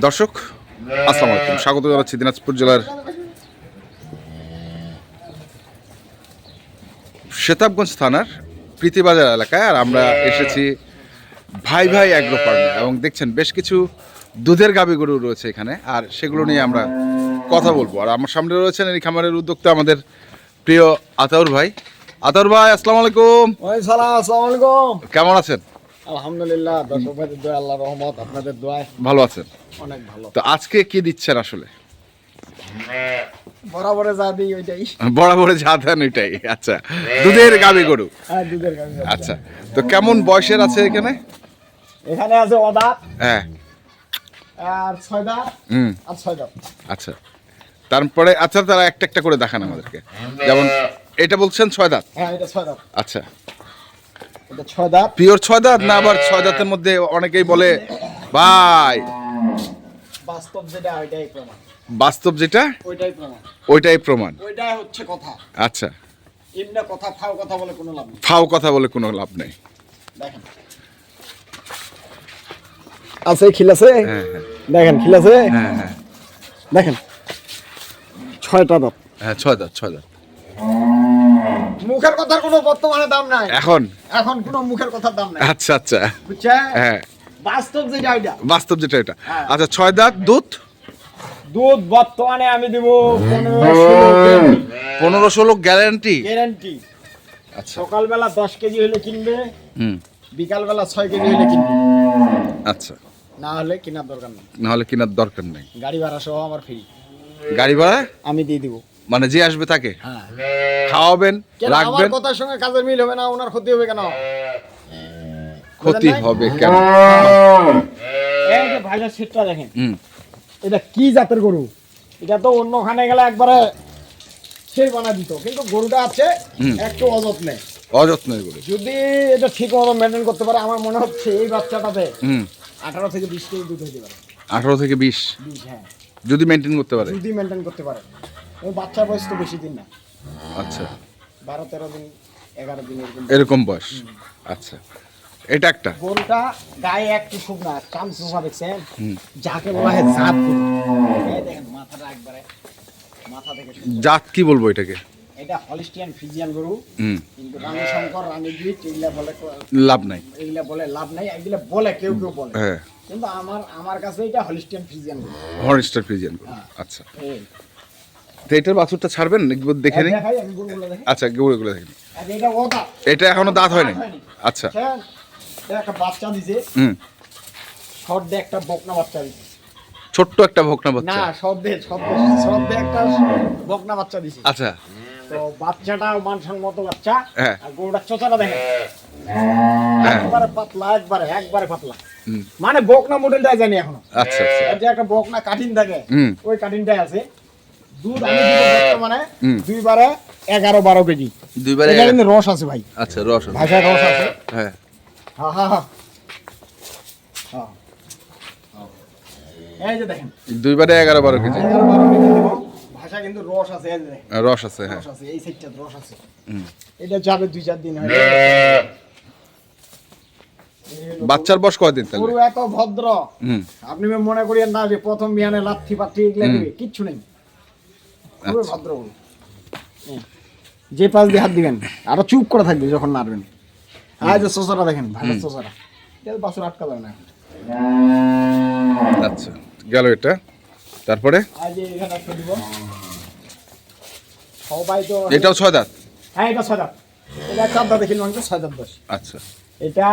দর্শক আসসালামু আলাইকুম। স্বাগত জানাচ্ছি দিনাজপুর জেলার শেতাবগঞ্জ থানার প্রীতিবাজার এলাকায়। আর আমরা এসেছি ভাই ভাই অ্যাগ্রো ফার্মে। এবং দেখছেন বেশ কিছু দুধের গাবি গরু রয়েছে এখানে। আর সেগুলো নিয়ে আমরা কথা বলব। আর আমার সামনে রয়েছেন এই খামারের উদ্যোক্তা আমাদের প্রিয় আতাউর ভাই। আতাউর ভাই আসসালামু আলাইকুম। সালাম আসসালামু আলাইকুম। কেমন আছেন? আলহামদুলিল্লাহ দর্শক ভাইদের দোয়া আল্লাহ রহমত আপনাদের দোয়ায় ভালো আছেন? অনেক ভালো। তো আজকে কি দিচ্ছেন আসলে? বরাবরে যা দিই ওইটাই। বরাবরে যা দেন ওইটাই আচ্ছা। দুধের গাবি গরু? হ্যাঁ দুধের গাড়ি আচ্ছা তো কেমন বয়সের আছে এখানে? এখানে আছে অদাত হ্যাঁ। আর ছয় দাঁত হুম। আর ছয় দাঁত আচ্ছা তারপরে আচ্ছা তারা একটা একটা করে দেখান আমাদেরকে। যেমন এটা বলছেন ছয় দাঁত হ্যাঁ এটা ছয় দাঁত আচ্ছা। ছয় দাঁত। পিওর ছয় দাঁত না আবার ছয় দাঁতের মধ্যে অনেকেই বলে ভাই। বাস্তব যেটা ওইটাই প্রমাণ। বাস্তব যেটা? ওইটাই প্রমাণ। ওইটাই প্রমাণ। ওইটাই হচ্ছে কথা। আচ্ছা। এমনি কথা ফাও কথা বলে কোনো লাভ নেই। ফাও কথা বলে কোনো লাভ নেই। দেখেন। আছে খিলাছে হ্যাঁ হ্যাঁ। দেখেন খিলাছে হ্যাঁ হ্যাঁ। দেখেন। ছয়টা দাঁত। হ্যাঁ ছয় দাঁত ছয় দাঁত। মুখের কথার কোনো বর্তমানে দাম নাই। এখন? এখন কোনো মুখের কথার দাম নাই। আচ্ছা আচ্ছা। বুঝছেন? হ্যাঁ। বাস্তব যেটা ওইটা। বাস্তব যেটা এটা হ্যাঁ। আচ্ছা ছয় দাঁত দুধ? দুধ বর্তমানে আমি দিব পনেরো ষোলো গ্যারান্টি। গ্যারান্টি। আচ্ছা। সকালবেলা দশ কেজি হলে কিনবে হুম। বিকালবেলা ছয় কেজি হলে কিনবে। আচ্ছা। না হলে কেনার দরকার নেই। নাহলে কেনার দরকার নেই। গাড়ি ভাড়া সহ আমার ফ্রি। গাড়ি ভাড়া? আমি দিয়ে দিব। মানে যে আসবে তাকে। হ্যাঁ। খাওয়াবেন রাখবেন। কথার সঙ্গে কাজের মিল হবে না ওনার ক্ষতি হবে কেন? ক্ষতি হবে কেন? ভাইজার সেটটা দেখেন। এটা কি জাতের গরু? এটা তো অন্যখানে গেলে একবারে সেই বানা দিত। কিন্তু গরুটা আছে একটু অযত্নে। অযত্নের করে যদি এটা ঠিক মতো মেনটেন করতে পারে আমার মনে হচ্ছে এই বাচ্চাটাতে হুম। আঠারো থেকে বিশ কেজি দুধ হতে পারে। আঠারো থেকে বিশ। বিশ হ্যাঁ। যদি মেনটেন করতে পারে। যদি মেনটেন করতে পারে। ওই বাচ্চার বয়স তো বেশি দিন না। আচ্ছা। বারো তেরো দিন এগারো দিন এরকম। এরকম বয়স? আচ্ছা। এটা একটা? গরুটা গায়ে একটু শুকনা চাম চুপা দেখছেন যাকে বলা হয় জাত দেখেন মাথাটা একবারে মাথা থেকে। জাত কি বলব এটাকে? এটা হলিস্টিয়ান ফিজিয়ান গরু। কিন্তু রানী শঙ্কর রানী গিট এগুলা বলে লাভ নাই। এগুলা বলে লাভ নাই এগুলা বলে কেউ কেউ বলে। হ্যাঁ। কিন্তু আমার আমার কাছে এটা হলিস্টিয়ান ফিজিয়ান গরু। হর্নস্টার ফ্রিজিয়ান আচ্ছা। এই। তো এটার বাছুরটা ছাড়বেন? দেখে নিই। গরুগুলো আচ্ছা দেখে নিই। এটা এখনও দাঁত হয়নি? আচ্ছা। একটা বাচ্চা দিছে। হুম। শর্ট একটা বকনা বাচ্চা দিছে। ছোট্ট একটা ভোকনা না শব্দে শব্দে শব্দে একটা বকনা বাচ্চা দিছে। আচ্ছা। তো বাচ্চাটা মানসম্মত বাচ্চা। হ্যাঁ। আর গরুটা চোচাটা দেখেন। হ্যাঁ। একবারে পাতলা একবারে একবারে পাতলা। মানে বকনা মডেলটাই জানি এখনও। আচ্ছা আচ্ছা। যে একটা বকনা কাঠিন থাকে ওই কাঠিনটাই আছে। দুধ আমি বর্তমানে। দুইবারে এগারো বারো কেজি। দুইবারে এটা কিন্তু রস আছে ভাই। আচ্ছা রস আছে। ভাষায় রস আছে। হ্যাঁ। এই যে দেখেন। দুইবারে এগারো বারো কেজি। এগারো বারো কেজি ভাষা কিন্তু রস আছে এই যে দেখেন। রস আছে হ্যাঁ। রস আছে এই সাইডটা রস আছে। এটা যাবে দুই চার দিন হয়। বাচ্চার বয়স কয়দিন তাহলে? গরু এত ভদ্র। আপনি মনে করিয়েন না যে প্রথম বিয়ানে লাথি এগুলো দিবে কিচ্ছু নেই। খুবই আচ্ছা। ভদ্র গরু যে পাশ দিয়ে হাত দিবেন আরও চুপ করে থাকবে যখন নাড়বেন। আজ যে চোচারা দেখেন ভালো চোচারা এটা বাছুর আটকা যাবে না। আচ্ছা গেল এটা। তারপরে? সবাই তো এটাও ছয় দাঁত? হ্যাঁ এটা ছয় দাঁত। এটা চার দাঁত ছয় দাঁত দশ। আচ্ছা। এটা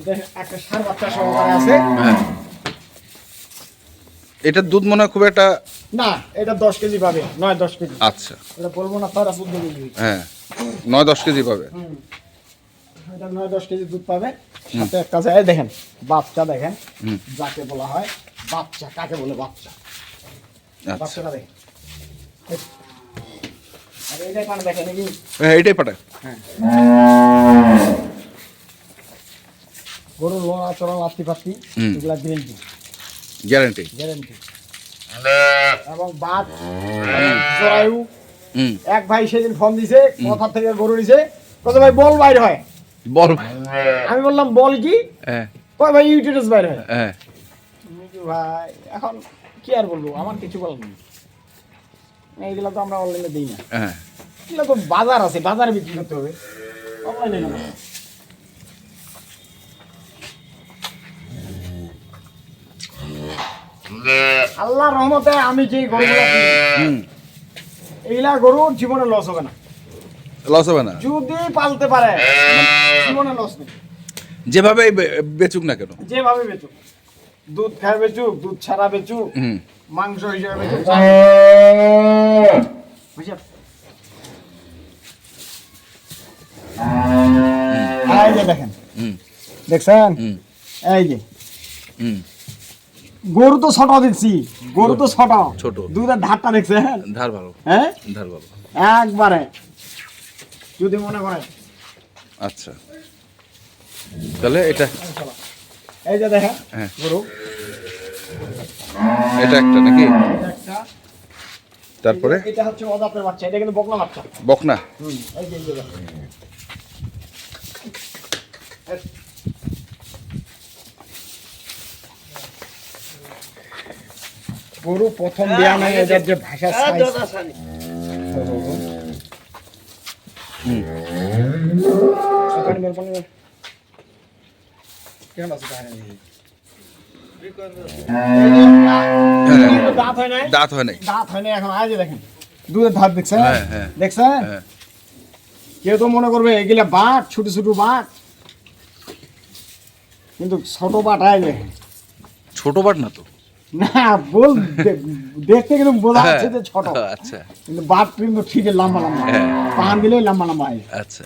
এটা একটা সার বাচ্চা সহকারে আছে। হ্যাঁ। এটার দুধ মনে হয় খুব একটা না এটা দশ কেজি পাবে। নয় দশ কেজি। আচ্ছা। এটা বলব না তারা চোদ্দ কেজি হ্যাঁ নয় দশ কেজি পাবে। এটা নয় দশ কেজি দুধ পাবে। সাথে একটা যায় দেখেন বাচ্চা দেখেন যাকে বলা হয় বাচ্চা কাকে বলে বাচ্চা? আচ্ছা। বাচ্চাটা দেখেন। হ্যাঁ এটাই পাঠায়। হ্যাঁ। গরুর লোনা লাত্তি ফাত্তি হুম। এগুলা গ্যারেন্টি গ্যারান্টি গ্যারেন্টি এবং বাঘ জরায়ু। এক ভাই সেদিন ফোন দিছে কথা থেকে গরু দিছে কত ভাই বল বাইর হয়। বল। আমি বললাম বল কি? হ্যাঁ। কয় ভাই ইউটিউস বাইর হয়। হ্যাঁ। ভাই এখন কি আর বলব? আমার কিছু বলার নেই। এইগুলো তো আমরা অনলাইনে দিই না। হ্যাঁ। এগুলো তো বাজার আছে বাজারে বিক্রি করতে হবে। অনলাইনে না। আল্লাহ রহমতে আমি যে গরুগুলো এইগুলা গরুর জীবনে লস হবে না। লস হবে না? যদি পালতে পারে জীবনে লস নেই। যেভাবে বেচুক না কেন? যেভাবে বেচুক। দুধ খায় বেচুক দুধ ছাড়া বেচুক হুম। মাংস হিসেবে বেচুক বুঝছেন? দেখেন। হুম। দেখছেন? হুম। এই যে। হুম। গরু তো ছোট দিচ্ছি গরু তো ছোট। ছোট। দুধের ধারটা দেখছেন ধার ভালো। হ্যাঁ? ধার ভালো। একবারে। যদি মনে করেন আচ্ছা। তাহলে এটা। এই যে দেখেন হ্যাঁ। গরু। এটা একটা নাকি? একটা। তারপরে? এটা- এটা হচ্ছে অজাতের বাচ্চা এটা কিন্তু বকনা বাচ্চা। বকনা। হুম এই যে এই যে দেখেন। গরু প্রথম দেয়া নাই এদের যে ভাষা? হ্যাঁ দাঁত হয় নাই? দাঁত হয় নাই। দাঁত হয় এখন আজ দেখেন। দুধের ধার দেখছেন? হ্যাঁ, হ্যাঁ। দেখছেন? হ্যাঁ। কেউ তো মনে করবে এগুলা বাট ছোট ছোট বাট কিন্তু ছোট বাট আয় দেখেন। ছোট বাট না তো। না বল দেখতে কিন্তু বোঝা যাচ্ছে যে ছোট। আচ্ছা। কিন্তু বাট কিন্তু ঠিক লম্বা লম্বা। হ্যাঁ। পান দিলে লম্বা লম্বা হয় আচ্ছা।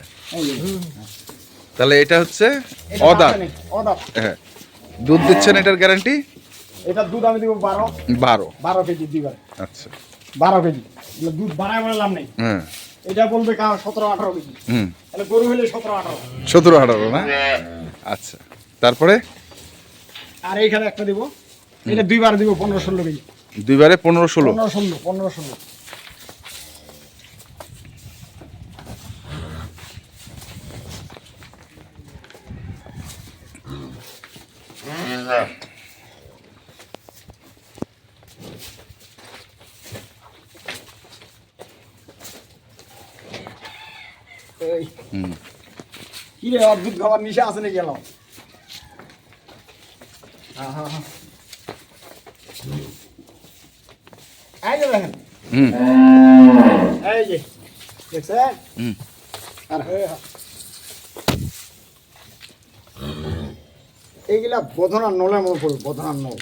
তাহলে এটা হচ্ছে আছে নি? অদাঁত হ্যাঁ। দুধ দিচ্ছেন এটার গ্যারান্টি? এটা দুধ আমি দিব বারো। বারো। বারো কেজি দিবার আচ্ছা। বারো কেজি। দুধ বাড়ায় বাড়ায় লাভ নেই। হ্যাঁ। এটা বলবে কা সতেরো আঠারো কেজি। হুম। তাহলে গরু হলে সতেরো আঠারো। সতেরো আঠারো না? আচ্ছা। তারপরে? আর এইখানে একটা দিব। এটা দুইবার দিব পনেরো ষোলো কেজি। দুইবারে পনেরো ষোলো? পনেরো ষোলো পনেরো ষোলো। কি রে অদ্ভুত খাবার নিশা আছে নাকি গেলাম এই যে দেখেন হুম। এই যে দেখছেন? হুম। আর এইগুলা বোধনার নলের মতো পড়বে বোধনার নল।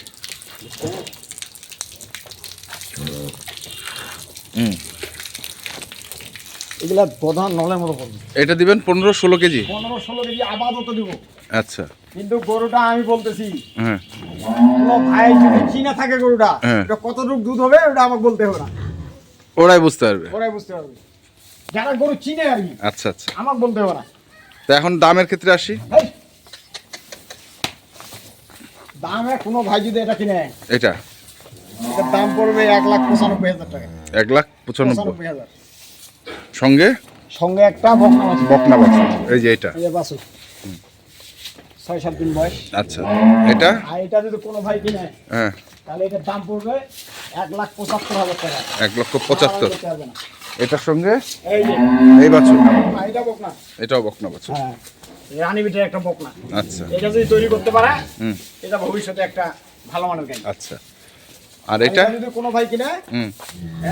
এগুলা বোধনার নলের মতো পড়বে এটা দিবেন পনেরো ষোলো কেজি? পনেরো ষোলো কেজি আপাতত দিব। আচ্ছা। কিন্তু গরুটা আমি বলতেছি হ্যাঁ। ভাই যদি চিনা থাকে গরুটা হ্যাঁ। কতটুকু দুধ হবে ওটা আমাকে বলতে হবে না। ওরাই বুঝতে পারবে। ওরাই বুঝতে পারবে। যারা গরু চিনে আর আচ্ছা আচ্ছা। আমাকে বলতে হবে না। তো এখন দামের ক্ষেত্রে আসি! দামে কোনো ভাই যদি এটা কিনে এটা? এটার দাম পড়বে এক লাখ পঁচানব্বই হাজার টাকা। এক লাখ পঁচানব্বই। হাজার। সঙ্গে? সঙ্গে একটা বকনা আছে বকনা বাছুর। এই যে এটা? এই যে বাসু ছয় সাত দিন বয়স। আচ্ছা। এটা? আর এটা যদি কোনো ভাই কিনে হ্যাঁ। তাহলে এটার দাম পড়বে এক লাখ পঁচাত্তর হাজার টাকা। এক লক্ষ পঁচাত্তর। এটার সঙ্গে? এই বাছুর। এটা এটাও বকনা। বাছুর। হ্যাঁ। রানী বিটের একটা বকনা। আচ্ছা। এটা যদি তৈরি করতে পারে এটা ভবিষ্যতে একটা ভালো মানের গাড়ি। আচ্ছা। আর এটা? যদি কোনো ভাই কিনে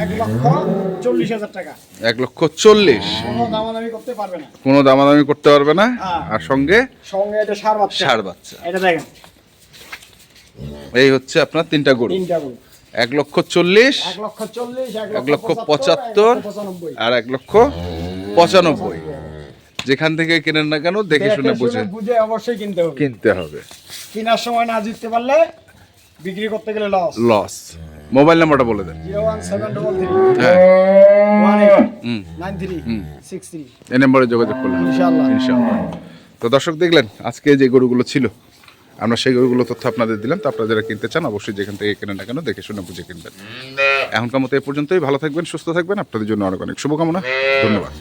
এক লক্ষ চল্লিশ হাজার টাকা। এক লক্ষ চল্লিশ। কোনো দামাদামি করতে পারবে না। কোনো দামাদামি করতে পারবে না? হ্যাঁ। আর সঙ্গে? সঙ্গে এটা সার বাচ্চা। ষাড় বাচ্চা। এটা দেখেন। এই হচ্ছে আপনার তিনটা গরু। তিনটা গরু। এক লক্ষ চল্লিশ এক লক্ষ পঁচাত্তর আর এক লক্ষ পঁচানব্বই। যেখান থেকে কেনেন না কেন দেখে শুনে বুঝে বুঝে অবশ্যই কিনতে হবে। কিনতে হবে। কেনার সময় না জিততে পারলে বিক্রি করতে গেলে লস লস মোবাইল নাম্বারটা বলে দেন। হ্যাঁ। এই নাম্বারে যোগাযোগ করলাম ইনশাআল্লাহ। ইনশাআল্লাহ। তো দর্শক দেখলেন আজকে যে গরুগুলো ছিল আমরা সেই গরুগুলো তথ্য আপনাদের দিলাম তো আপনারা যারা কিনতে চান অবশ্যই যেখান থেকে কেনেন না কেন দেখে শুনে বুঝে কিনবেন। এখনকার মতো এ পর্যন্তই ভালো থাকবেন সুস্থ থাকবেন আপনাদের জন্য অনেক অনেক শুভকামনা। ধন্যবাদ।